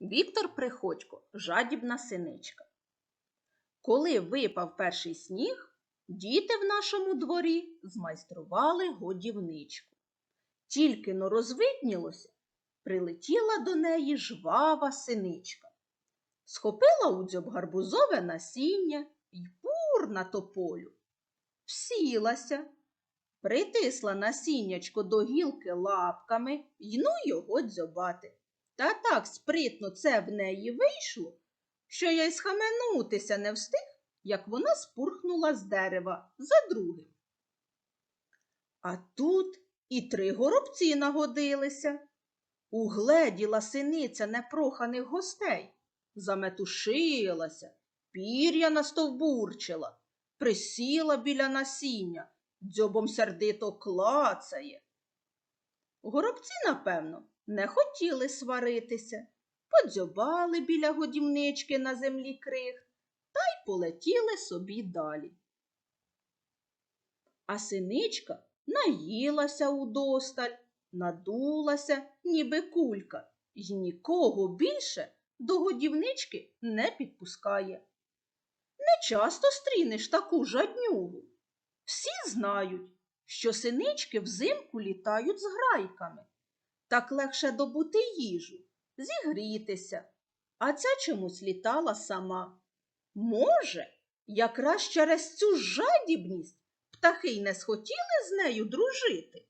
Віктор Приходько, жадібна синичка. Коли випав перший сніг, діти в нашому дворі змайстрували годівничку. Тільки но розвиднілося, прилетіла до неї жвава синичка. Схопила у дзьоб гарбузове насіння й пур на тополю. Всілася, притисла насіннячко до гілки лапками й ну його дзьобати. Та так спритно це в неї вийшло, що я й схаменутися не встиг, як вона спурхнула з дерева за другим. А тут і три горобці нагодилися. Угледіла синиця непроханих гостей, заметушилася, пір'я настовбурчила, присіла біля насіння, дзьобом сердито клацає. Горобці, напевно, не хотіли сваритися, подзьобали біля годівнички на землі крих та й полетіли собі далі. А синичка наїлася удосталь, надулася, ніби кулька, й нікого більше до годівнички не підпускає. Не часто стрінеш таку жаднюгу. Всі знають, що синички взимку літають з грайками. Так легше добути їжу, зігрітися, а ця чомусь літала сама. Може, якраз через цю жадібність птахи й не схотіли з нею дружити.